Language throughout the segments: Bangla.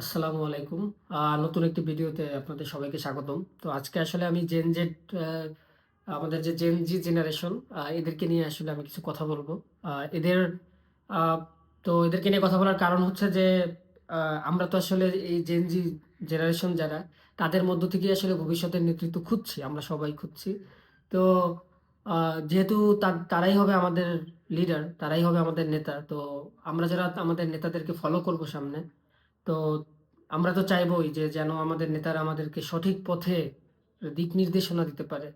আসসালামু আলাইকুম। নতুন একটি ভিডিওতে আপনাদের সবাইকে স্বাগতম। তো আজকে আসলে আমি জেন জেড আমাদের যে জেন জি জেনারেশন এদেরকে নিয়ে আসলে আমি কিছু কথা বলব। এদের তো এদেরকে নিয়ে কথা বলার কারণ হচ্ছে যে আমরা তো আসলে এই জেন জি জেনারেশন যারা, তাদের মধ্য থেকে আসলে ভবিষ্যতের নেতৃত্ব খুঁজছি, আমরা সবাই খুঁজছি। তো যেহেতু তারাই হবে আমাদের লিডার তারাই হবে আমাদের নেতা, তো আমরা যারা আমাদের নেতাদেরকে ফলো করব সামনে তো আমরা তো চাইবই যে যেন আমাদের নেতারা আমাদেরকে সঠিক পথে দিক নির্দেশনা দিতে পারে।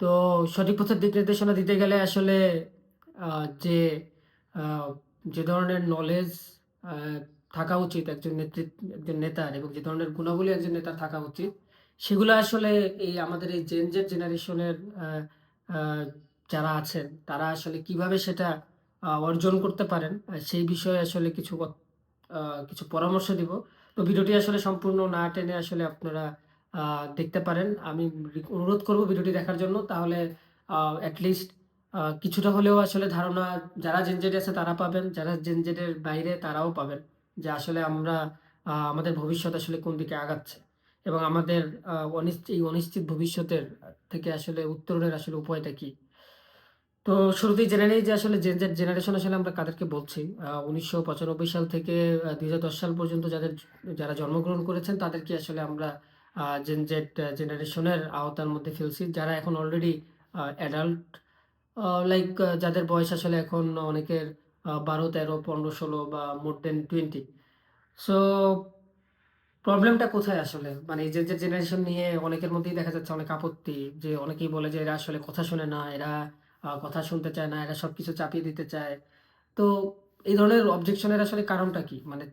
তো সঠিক পথের দিক নির্দেশনা দিতে গেলে আসলে যে যে ধরনের নলেজ থাকা উচিত একজন নেতৃত্ব একজন নেতার এবং যে ধরনের গুণাবলী একজন নেতার থাকা উচিত, সেগুলো আসলে এই আমাদের এই জেন জেড জেনারেশনের যারা আছেন, তারা আসলে কীভাবে সেটা অর্জন করতে পারেন সেই বিষয়ে আসলে কিছু কিছু পরামর্শ দিব। তো ভিডিওটি আসলে সম্পূর্ণ না টেনে আসলে আপনারা দেখতে পারেন। আমি অনুরোধ করব ভিডিওটি দেখার জন্য। তাহলে অ্যাটলিস্ট কিছুটা হলেও আসলে ধারণা যারা জেনজেড আছে তারা পাবেন। যারা জেনজেডের বাইরে তারাও পাবেন যে আসলে আমরা আমাদের ভবিষ্যৎ আসলে কোন দিকে আগাচ্ছে। এবং আমাদের অনিশ্চিত এই অনিশ্চিত ভবিষ্যতের থেকে আসলে উত্তরণের আসলে উপায়টা কি? তো শুরুতেই জেনে নেই যে আসলে জেন জেড জেনারেশন আসলে আমরা কাদেরকে বলছি। উনিশশো পঁচানব্বই সাল থেকে দুই হাজার দশ সাল পর্যন্ত যাদের যারা জন্মগ্রহণ করেছেন, তাদেরকে আসলে আমরা জেন জেড জেনারেশনের আওতার মধ্যে ফেলছি। যারা এখন অলরেডি অ্যাডাল্ট লাইক যাদের বয়স আসলে এখন অনেকের বারো, তেরো, পনেরো, ষোলো বা মোর দেন টোয়েন্টি সো প্রবলেমটা কোথায় আসলে? মানে এই যে জেনারেশন নিয়ে অনেকের মধ্যেই দেখা যাচ্ছে অনেক আপত্তি, যে অনেকেই বলে যে এরা আসলে কথা শোনে না, এরা কথা শুনতে চায় না, এরা সবকিছু চাপিয়ে দিতে চায়। তো এই ধরনের অবজেকশনের আসলে কারণটা কি? মানে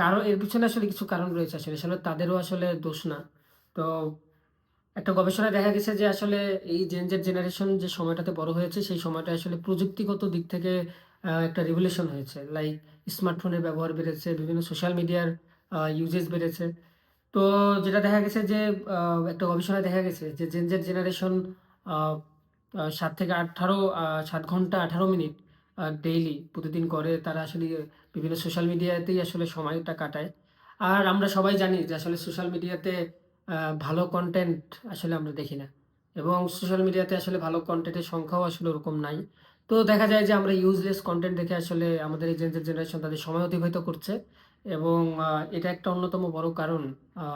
কারণ এর পিছনে আসলে কিছু কারণ রয়েছে আসলে আসলে তাদেরও আসলে দোষ না। তো একটা গবেষণায় দেখা গেছে যে আসলে এই জেন জেড জেনারেশন যে সময়টাতে বড় হয়েছে, সেই সময়টা আসলে প্রযুক্তিগত দিক থেকে একটা রিভলিউশন হয়েছে। লাইক স্মার্টফোনের ব্যবহার বেড়েছে, বিভিন্ন সোশ্যাল মিডিয়ার ইউজেস বেড়েছে। তো যেটা দেখা গেছে যে একটা গবেষণায় দেখা গেছে যে জেন জেড জেনারেশন সাত থেকে আঠারো সাত ঘণ্টা আঠারো মিনিট ডেইলি প্রতিদিন করে তারা আসলে বিভিন্ন সোশ্যাল মিডিয়াতেই আসলে সময়টা কাটায়। আর আমরা সবাই জানি যে আসলে সোশ্যাল মিডিয়াতে ভালো কন্টেন্ট আসলে আমরা দেখি না। এবং সোশ্যাল মিডিয়াতে আসলে ভালো কন্টেন্টের সংখ্যাও আসলে ওরকম নাই। তো দেখা যায় যে আমরা ইউজলেস কন্টেন্ট দেখে আসলে আমাদের এই জেনারেশন তাদের সময় অতিবাহিত করছে। এবং এটা একটা অন্যতম বড় কারণ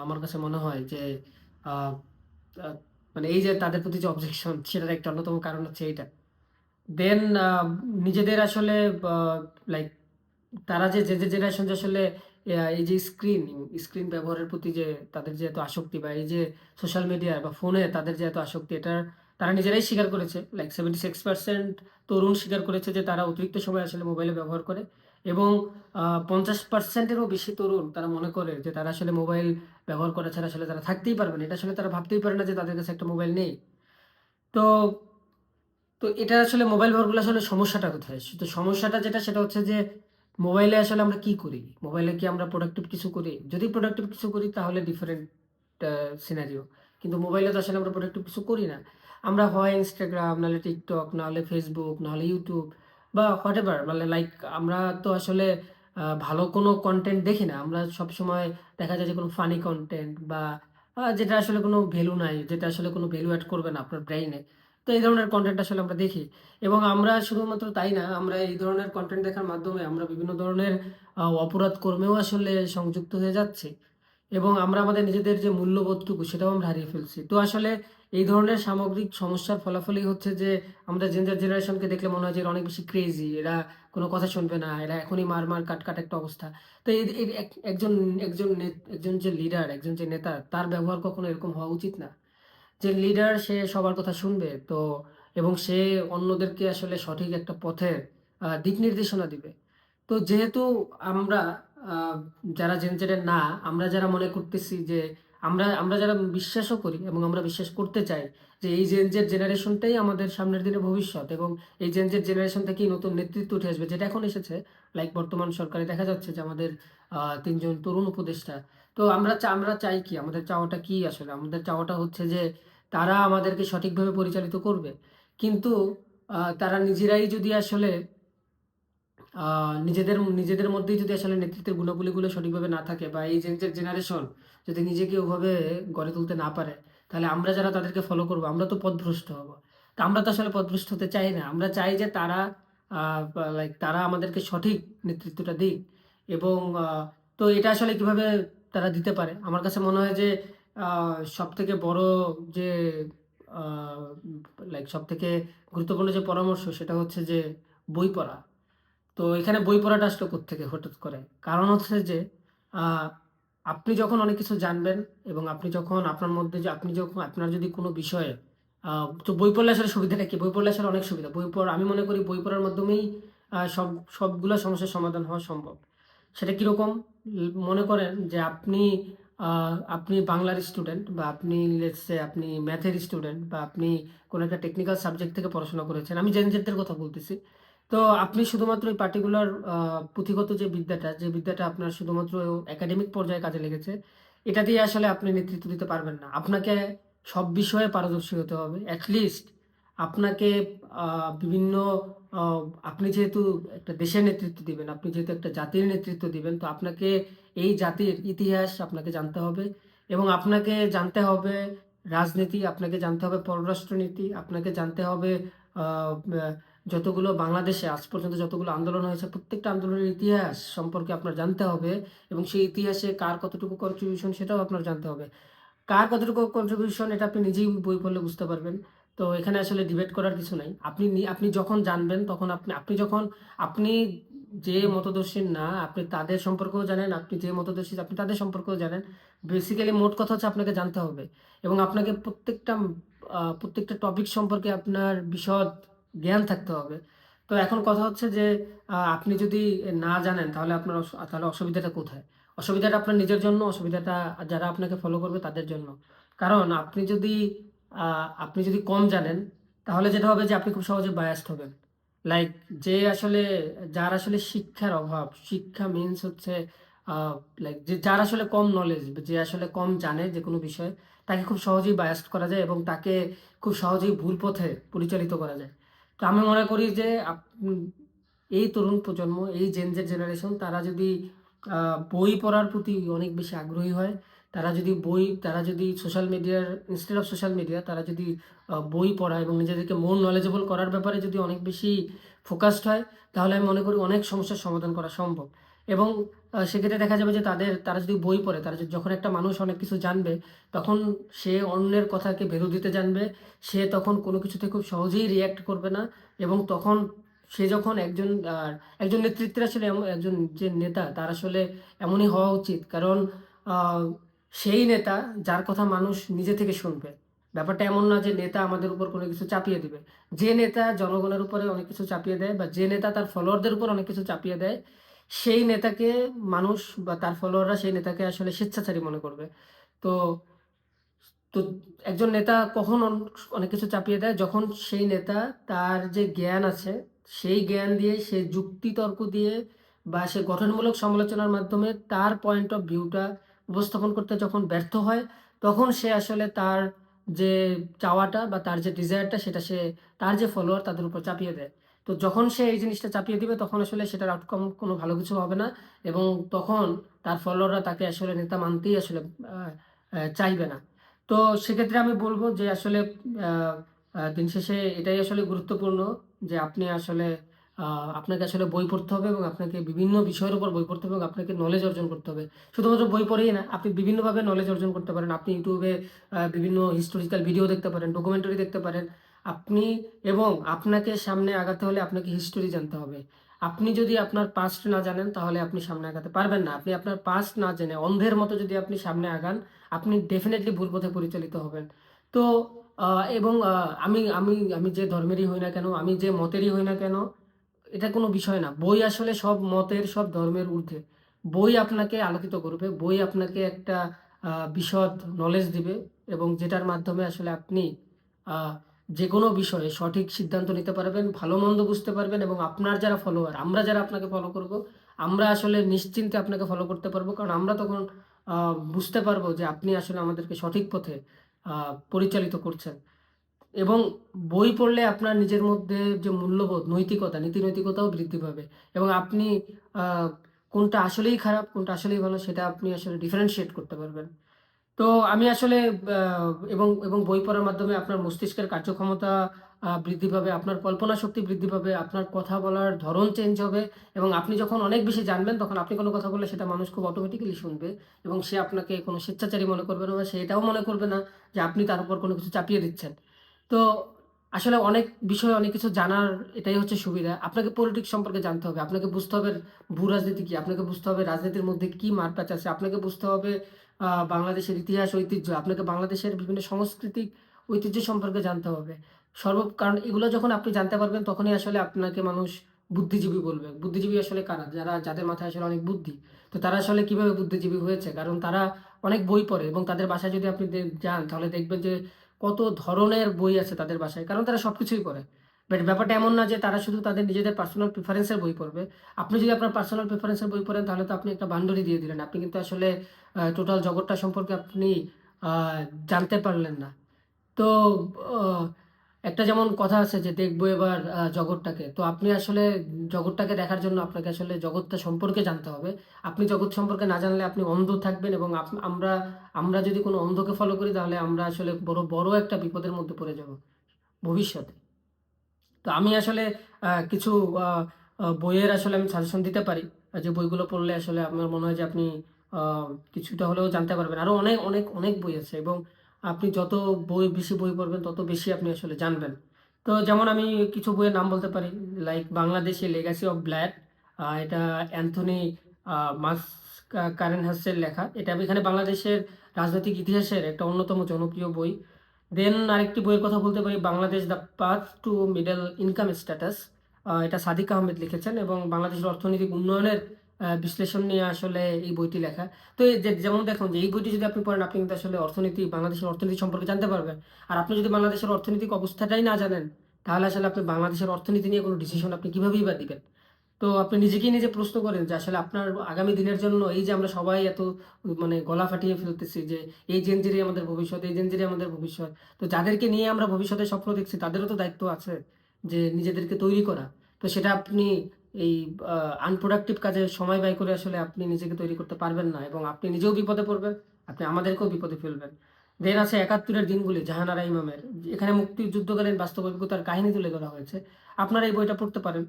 আমার কাছে মনে হয় যে মানে এই যে তাদের প্রতি যে অবজেকশন সেটার একটা অন্যতম কারণ হচ্ছে এইটা। দেন নিজেদের আসলে লাইক তারা যে যে জেনারেশন যে আসলে এই যে স্ক্রিন স্ক্রিন ব্যবহারের প্রতি যে তাদের যে এত আসক্তি বা এই যে সোশ্যাল মিডিয়া বা ফোনে তাদের যে এত আসক্তি, এটা তারা নিজেরাই স্বীকার করেছে। লাইক সেভেন্টি সিক্স পার্সেন্ট তরুণ স্বীকার করেছে যে তারা অতিরিক্ত সময় আসলে মোবাইলে ব্যবহার করে। এবং পঞ্চাশ পার্সেন্টেরও বেশি তরুণ তারা মনে করে যে তারা আসলে মোবাইল ব্যবহার করা ছাড়া আসলে তারা থাকতেই পারবে না। এটা আসলে তারা ভাবতেই পারে না যে তাদের কাছে একটা মোবাইল নেই। তো তো এটা আসলে মোবাইল ব্যবহারগুলো আসলে সমস্যাটা কোথায়? তো সমস্যাটা যেটা, সেটা হচ্ছে যে মোবাইলে আসলে আমরা কি করি? মোবাইলে কি আমরা প্রোডাক্টিভ কিছু করি? যদি প্রোডাক্টিভ কিছু করি, তাহলে ডিফারেন্ট সিনারিও কিন্তু মোবাইলে তো আসলে আমরা প্রোডাক্টিভ কিছু করি না। আমরা হয় ইনস্টাগ্রাম নাহলে টিকটক নাহলে ফেসবুক নাহলে ইউটিউব বা হোয়াট এভার মানে লাইক আমরা তো আসলে ভালো কোনো কন্টেন্ট দেখি না। আমরা সব সময় দেখা যায় যে কোনো ফানি কন্টেন্ট বা যেটা আসলে কোনো ভ্যালু নাই, যেটা আসলে কোনো ভ্যালু অ্যাড করবে না আপনার ব্রেইনে তো এই ধরনের কন্টেন্ট আসলে আমরা দেখি। এবং আমরা শুধুমাত্র তাই না, আমরা এই ধরনের কন্টেন্ট দেখার মাধ্যমে আমরা বিভিন্ন ধরনের অপরাধ কর্মেও আসলে সংযুক্ত হয়ে যাচ্ছি। এবং আমরা আমাদের নিজেদের যে মূল্যবোধটুকু, সেটাও আমরা হারিয়ে ফেলছি। তো আসলে এই ধরনের সামগ্রিক সমস্যার ফলাফলই হচ্ছে যে আমাদের জেন্ডার জেনারেশনকে দেখলে মনে হয় যে অনেক বেশি ক্রেজি এরা কোনো কথা শুনবে না, এরা এখনই মার মার কাট কাট একটা অবস্থা। তো একজন একজন একজন যে লিডার একজন যে নেতা, তার ব্যবহার কখনো এরকম হওয়া উচিত না। যে লিডার সে সবার কথা শুনবে, তো, এবং সে অন্যদেরকে আসলে সঠিক একটা পথের দিক নির্দেশনা দিবে। তো যেহেতু আমরা যারা জেনজেডের না, আমরা যারা মনে করতেছি যে আমরা আমরা যারা বিশ্বাসও করি এবং আমরা বিশ্বাস করতে চাই যে এই জেনজেড জেনারেশনটাই আমাদের সামনের দিনে ভবিষ্যৎ এবং এই জেনজেড জেনারেশন থেকেই নতুন নেতৃত্ব উঠে আসবে, যেটা এখন এসেছে। লাইক বর্তমান সরকারে দেখা যাচ্ছে যে আমাদের তিনজন তরুণ উপদেষ্টা। তো আমরা আমরা চাই কি? আমাদের চাওয়াটা কি আসলে? আমাদের চাওয়াটা হচ্ছে যে তারা আমাদেরকে সঠিকভাবে পরিচালিত করবে। কিন্তু তারা নিজেরাই যদি আসলে নিজেদের নিজেদের মধ্যেই যদি আসলে নেতৃত্বের গুণাবলীগুলো সঠিকভাবে না থাকে বা এই জেনারেশন যদি নিজেকে ওভাবে গড়ে তুলতে না পারে, তাহলে আমরা যারা তাদেরকে ফলো করব, আমরা তো পথভ্রষ্ট হব। তা আমরা তো আসলে পথভ্রষ্ট হতে চাই না। আমরা চাই যে তারা লাইক তারা আমাদেরকে সঠিক নেতৃত্বটা দিক এবং তো এটা আসলে কীভাবে তারা দিতে পারে? আমার কাছে মনে হয় যে সব থেকে বড় যে লাইক সব থেকে গুরুত্বপূর্ণ যে পরামর্শ সেটা হচ্ছে যে বই পড়া। তো এখানে বই পড়াটা আসলে কোত্থেকে হঠাৎ করে? কারণ হচ্ছে যে আপনি যখন অনেক কিছু জানবেন এবং আপনি যখন আপনার মধ্যে যে, আপনি যখন আপনার যদি কোনো বিষয়ে তো বই পড়লে আসলে সুবিধাটা কি? বই পড়লে আসলে অনেক সুবিধা। বই পড়া, আমি মনে করি বই পড়ার মাধ্যমেই সব, সবগুলো সমস্যার সমাধান হওয়া সম্ভব। সেটা কীরকম? মনে করেন যে, আপনি আপনি বাংলার স্টুডেন্ট বা আপনি লেটসে আপনি ম্যাথের স্টুডেন্ট বা আপনি কোনো একটা টেকনিক্যাল সাবজেক্ট থেকে পড়াশোনা করেছেন। আমি জেনজেটদের কথা বলতেছি। তো আপনি শুধুমাত্র এই পার্টিকুলার পুঁথিগত যে বিদ্যাটা যে বিদ্যাটা আপনার শুধুমাত্র একাডেমিক পর্যায়ে কাজে লেগেছে, এটা দিয়ে আসলে আপনি নেতৃত্ব দিতে পারবেন না। আপনাকে সব বিষয়ে পারদর্শী হতে হবে। অ্যাটলিস্ট আপনাকে বিভিন্ন আপনি যেহেতু একটা দেশের নেতৃত্ব দিবেন, আপনি যেহেতু একটা জাতির নেতৃত্ব দিবেন, তো আপনাকে এই জাতির ইতিহাস আপনাকে জানতে হবে এবং আপনাকে জানতে হবে রাজনীতি, আপনাকে জানতে হবে পররাষ্ট্রনীতি, আপনাকে জানতে হবে যতগুলো বাংলাদেশে আজ পর্যন্ত যতগুলো আন্দোলন হয়েছে, প্রত্যেকটা আন্দোলনের ইতিহাস সম্পর্কে আপনার জানতে হবে এবং সেই ইতিহাসে কার কতটুকু কন্ট্রিবিউশন সেটাও আপনার জানতে হবে। কার কতটুকু কন্ট্রিবিউশন এটা আপনি নিজেই বই পড়লে বুঝতে পারবেন। তো এখানে আসলে ডিবেট করার কিছু নাই। আপনি আপনি যখন জানবেন তখন আপনি আপনি যখন, আপনি যে মতদর্শী না, আপনি তাদের সম্পর্কেও জানেন, আপনি যে মতদর্শী আপনি তাদের সম্পর্কেও জানেন বেসিক্যালি মোট কথা হচ্ছে আপনাকে জানতে হবে। এবং আপনাকে প্রত্যেকটা প্রত্যেকটা টপিক সম্পর্কে আপনার বিশদ জ্ঞান থাকতে হবে। তো এখন কথা হচ্ছে যে আপনি যদি না জানেন তাহলে আপনার তাহলে অসুবিধাটা কোথায়? অসুবিধাটা আপনার নিজের জন্য, অসুবিধাটা যারা আপনাকে ফলো করবে তাদের জন্য। কারণ আপনি যদি আপনি যদি কম জানেন, তাহলে যেটা হবে যে আপনি খুব সহজে বায়াস্ট হবেন। লাইক যে আসলে, যার আসলে শিক্ষার অভাব, শিক্ষা মিনস হচ্ছে লাইক যে যার আসলে কম নলেজ যে আসলে কম জানে যে কোনো বিষয়ে, তাকে খুব সহজেই বায়াস্ট করা যায় এবং তাকে খুব সহজেই ভুল পথে পরিচালিত করা যায়। তো আমি মনে করি যে এই তরুণ প্রজন্ম, এই জেনজের জেনারেশন তারা যদি বই পড়ার প্রতি অনেক বেশি আগ্রহী হয় তারা যদি বই, তারা যদি সোশ্যাল মিডিয়ার ইনস্টেড অফ সোশ্যাল মিডিয়া তারা যদি বই পড়া এবং নিজেদেরকে মোর নলেজেবল করার ব্যাপারে যদি অনেক বেশি ফোকাসড হয়, তাহলে আমি মনে করি অনেক সমস্যার সমাধান করা সম্ভব। এবং সেক্ষেত্রে দেখা যাবে যে তাদের, তারা যদি বই পড়ে, তারা যখন একটা মানুষ অনেক কিছু জানবে, তখন সে অন্যের কথাকে ভ্যালু দিতে জানবে, সে তখন কোনো কিছুতে খুব সহজেই রিয়্যাক্ট করবে না এবং তখন সে যখন একজন একজন নেতৃত্বের আসলে একজন যে নেতা, তার আসলে এমনই হওয়া উচিত। কারণ সেই নেতা যার কথা মানুষ নিজে থেকে শুনবে। ব্যাপারটা এমন না যে নেতা আমাদের উপর কোনো কিছু চাপিয়ে দিবে। যে নেতা জনগণের উপরে অনেক কিছু চাপিয়ে দেয় বা যে নেতা তার ফলোয়ারদের উপর অনেক কিছু চাপিয়ে দেয়, সেই নেতাকে মানুষ বা তার ফলোয়াররা সেই নেতাকে আসলে স্বেচ্ছাচারী মনে করবে। তো তো একজন নেতা কখন অনেক কিছু চাপিয়ে দেয়? যখন সেই নেতা তার যে জ্ঞান আছে, সেই জ্ঞান দিয়ে সে যুক্তি তর্ক দিয়ে বা সে গঠনমূলক সমালোচনার মাধ্যমে তার পয়েন্ট অফ ভিউটা উপস্থাপন করতে যখন ব্যর্থ হয়, তখন সে আসলে তার যে চাওয়াটা বা তার যে ডিজায়ারটা সেটা সে, তার যে ফলোয়ার তাদের উপর চাপিয়ে দেয়। তো যখন সে এই জিনিসটা চাপিয়ে দিবে, তখন আসলে সেটার আউটকাম কোনো ভালো কিছু হবে না এবং তখন তার ফলোয়াররা তাকে আসলে নেতা মানতেই আসলে চাইবে না। তো সেক্ষেত্রে আমি বলব যে আসলে দিন শেষে এটাই আসলে গুরুত্বপূর্ণ যে আপনি আসলে আপনাকে আসলে বই পড়তে হবে এবং আপনাকে বিভিন্ন বিষয়ের উপর বই পড়তে হবে এবং আপনাকে নলেজ অর্জন করতে হবে। শুধুমাত্র বই পড়েই না, আপনি বিভিন্নভাবে নলেজ অর্জন করতে পারেন। আপনি ইউটিউবে বিভিন্ন হিস্টোরিক্যাল ভিডিও দেখতে পারেন ডকুমেন্টারি দেখতে পারেন। আপনি এবং আপনাকে সামনে আগাতে হলে আপনাকে হিস্টোরি জানতে হবে। আপনি যদি আপনার পাস্ট না জানেন, তাহলে আপনি সামনে আগাতে পারবেন না। আপনি আপনার পাস্ট না জেনে, অন্ধের মতো যদি আপনি সামনে আগান, আপনি ডেফিনেটলি ভুল পথে পরিচালিত হবেন। তো এবং আমি আমি আমি যে ধর্মেরই হই না কেন, আমি যে মতেরই হই না কেন এটা কোনো বিষয় না। বই আসলে সব মতের, সব ধর্মের ঊর্ধ্বে। বই আপনাকে আলোকিত করবে। বই আপনাকে একটা বিশদ নলেজ দিবে এবং যেটার মাধ্যমে আসলে আপনি যে কোনো বিষয়ে সঠিক সিদ্ধান্ত নিতে পারবেন, ভালো মন্দ বুঝতে পারবেন এবং আপনার যারা ফলোয়ার আমরা যারা আপনাকে ফলো করব, আমরা আসলে নিশ্চিন্তে আপনাকে ফলো করতে পারব কারণ আমরা তখন বুঝতে পারব যে আপনি আসলে আমাদেরকে সঠিক পথে পরিচালিত করছেন। এবং বই পড়লে আপনার নিজের মধ্যে যে মূল্যবোধ, নৈতিকতা নীতি নৈতিকতাও বৃদ্ধি পাবে। এবং আপনি কোনটা আসলেই খারাপ, কোনটা আসলেই ভালো, সেটা আপনি আসলে ডিফারেন্সিয়েট করতে পারবেন। তো আমি আসলে এবং এবং বই পড়ার মাধ্যমে আপনার মস্তিষ্কের কার্যক্ষমতা বৃদ্ধি পাবে, আপনার কল্পনা শক্তি বৃদ্ধি পাবে, আপনার কথা বলার ধরন চেঞ্জ হবে, এবং আপনি যখন অনেক বেশি জানবেন, তখন আপনি কোনো কথা বললে সেটা মানুষ খুব অটোমেটিক্যালি শুনবে, এবং সে আপনাকে কোনো স্বেচ্ছাচারী মনে করবে না বা সে এটাও মনে করবে না যে আপনি তার উপর কোনো কিছু চাপিয়ে দিচ্ছেন। তো আসলে অনেক বিষয় অনেক কিছু জানার এটাই হচ্ছে সুবিধা। আপনাকে পলিটিক্স সম্পর্কে জানতে হবে। আপনাকে বুঝতে হবে ভূ রাজনীতি কি? আপনাকে বুঝতে হবে রাজনীতির মধ্যে কি মারপ্যাচ আছে। আপনাকে বুঝতে হবে বাংলাদেশের ইতিহাস, ঐতিহ্য। আপনাকে বাংলাদেশের বিভিন্ন সাংস্কৃতিক ঐতিহ্য সম্পর্কে জানতে হবে। সর্ব, কারণ এগুলো যখন আপনি জানতে পারবেন, তখনই আসলে আপনাকে মানুষ বুদ্ধিজীবী বলবে। বুদ্ধিজীবী আসলে কারা? যারা, যাদের মাথায় আসলে অনেক বুদ্ধি। তো তারা আসলে কীভাবে বুদ্ধিজীবী হয়েছে? কারণ তারা অনেক বই পড়ে এবং তাদের বাসায় যদি আপনি যান, তাহলে দেখবেন যে কত ধরনের বই আছে তাদের বাসায়? কারণ তারা সব কিছুই পড়ে। বাট ব্যাপারটা এমন না যে তারা শুধু তাদের নিজেদের পার্সোনাল প্রিফারেন্সের বই পড়বে। আপনি যদি আপনার পার্সোনাল প্রিফারেন্সের বই পড়েন, তাহলে তো আপনি একটা বান্ডরি দিয়ে দিলেন। আপনি কিন্তু আসলে টোটাল জগৎটা সম্পর্কে আপনি জানতে পারলেন না। তো একটা যেমন কথা আছে যে দেখব এবার জগৎটাকে। তো আপনি আসলে জগৎটাকে দেখার জন্য আপনাকে আসলে জগৎটা সম্পর্কে জানতে হবে। আপনি জগৎ সম্পর্কে না জানলে আপনি অন্ধ থাকবেন এবং আমরা আমরা যদি কোনো অন্ধকে ফলো করি, তাহলে আমরা আসলে বড় বড় একটা বিপদের মধ্যে পড়ে যাব ভবিষ্যতে। তো আমি আসলে কিছু বইয়ের আসলে আমি সাজেশন দিতে পারি। যে বইগুলো পড়লে আসলে আমার মনে হয় যে আপনি কিছুটা হলেও জানতে পারবেন। আরও অনেক অনেক অনেক বই আছে এবং আপনি যত বই বেশি বই পড়বেন, তত বেশি আপনি আসলে জানবেন। তো যেমন আমি কিছু বইয়ের নাম বলতে পারি, like Bangladeshi legacy of blood এটা অ্যান্থনি মাস কারেন হাসের লেখা। এটা এখানে বাংলাদেশের রাজনৈতিক ইতিহাসের একটা অন্যতম জনপ্রিয় বই। দেন আরেকটি বইয়ের কথা বলতে পারি, Bangladesh the path to middle income status. এটা সাদিক আহমেদ লিখেছেন এবং বাংলাদেশের অর্থনৈতিক উন্নয়নের বিশ্লেষণ নিয়ে আসলে এই বইটি লেখা। তো যেমন দেখুন যে, এই বইটি যদি আপনি পড়েন, আপনি কিন্তু আসলে অর্থনীতি, বাংলাদেশের অর্থনীতি সম্পর্কে জানতে পারবেন। আর আপনি যদি বাংলাদেশের অর্থনৈতিক অবস্থাটাই না জানেন, তাহলে আসলে আপনি বাংলাদেশের অর্থনীতি নিয়ে কোনো ডিসিশন আপনি কীভাবেই বা দিবেন? তো আপনি নিজেকেই নিজে প্রশ্ন করেন যে, আসলে আপনার আগামী দিনের জন্য এই যে, আমরা সবাই এত মানে গলা ফাটিয়ে ফেলতেছি যে, এই জেনজিরই আমাদের ভবিষ্যৎ, এই জেনজিরই আমাদের ভবিষ্যৎ, তো যাদেরকে নিয়ে আমরা ভবিষ্যতে স্বপ্ন দেখছি, তাদেরও তো দায়িত্ব আছে যে, নিজেদেরকে তৈরি করা। তো সেটা আপনি এই আনপ্রোডাক্টিভ কাজে সময় ব্যয় করে আসলে আপনি নিজেকে তৈরি করতে পারবেন না এবং আপনি নিজেও বিপদে পড়বেন, আপনি আমাদেরকেও বিপদে ফেলবেন। দেন আছে একাত্তরের দিনগুলি, জাহানারা ইমামের। এখানে মুক্তিযুদ্ধকালীন বাস্তব অভিজ্ঞতার কাহিনী তুলে ধরা হয়েছে। আপনারা এই বইটা পড়তে পারেন।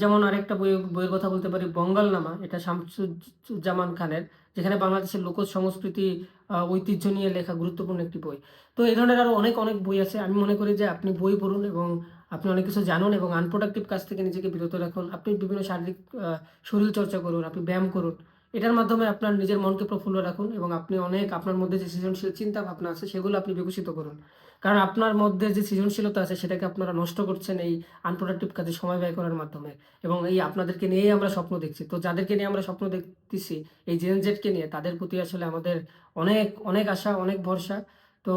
যেমন আরেকটা বই বইয়ের কথা বলতে পারি, বঙ্গালনামা, এটা শামসুজ্জামান খানের, যেখানে বাংলাদেশের লোক সংস্কৃতি ঐতিহ্য নিয়ে লেখা গুরুত্বপূর্ণ একটি বই। তো এই ধরনের আরও অনেক অনেক বই আছে। আমি মনে করি যে আপনি বই পড়ুন এবং আপনি অনেক কিছু জানুন এবং আনপ্রোডাক্টিভ কাজ থেকে নিজেকে বিরত রাখুন। আপনি বিভিন্ন শারীরিক শরীর চর্চা করুন, আপনি ব্যায়াম করুন। এটার মাধ্যমে আপনার নিজের মনকে প্রফুল্ল রাখুন এবং আপনি অনেক আপনার মধ্যে যে সৃজনশীল চিন্তা ভাবনা আছে, সেগুলো আপনি বিকশিত করুন। কারণ আপনার মধ্যে যে সৃজনশীলতা আছে, সেটাকে আপনারা নষ্ট করছেন এই আনপ্রোডাক্টিভ কাজে সময় ব্যয় করার মাধ্যমে। এবং এই আপনাদেরকে নিয়েই আমরা স্বপ্ন দেখছি। তো যাদেরকে নিয়ে আমরা স্বপ্ন দেখতেছি, এই জেন জেডকে নিয়ে, তাদের প্রতি আসলে আমাদের অনেক অনেক আশা, অনেক ভরসা। তো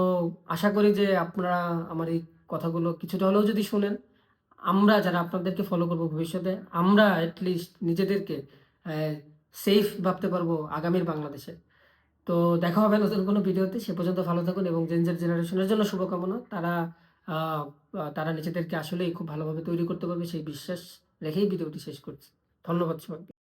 আশা করি যে আপনারা আমার এই কথাগুলো কিছুটা হলেও যদি শুনেন, আমরা যারা আপনাদেরকে ফলো করব ভবিষ্যতে, আমরা অ্যাটলিস্ট নিজেদেরকে সেফ ভাবতে পারব আগামীর বাংলাদেশে। তো দেখা হবে নতুন কোনো ভিডিওতে। সে পর্যন্ত ভালো থাকুন এবং জেনজের জেনারেশনের জন্য শুভকামনা। তারা তারা নিজেদেরকে আসলেই খুব ভালোভাবে তৈরি করতে পারবে সেই বিশ্বাস রেখেই ভিডিওটি শেষ করছি। ধন্যবাদ সবাইকে।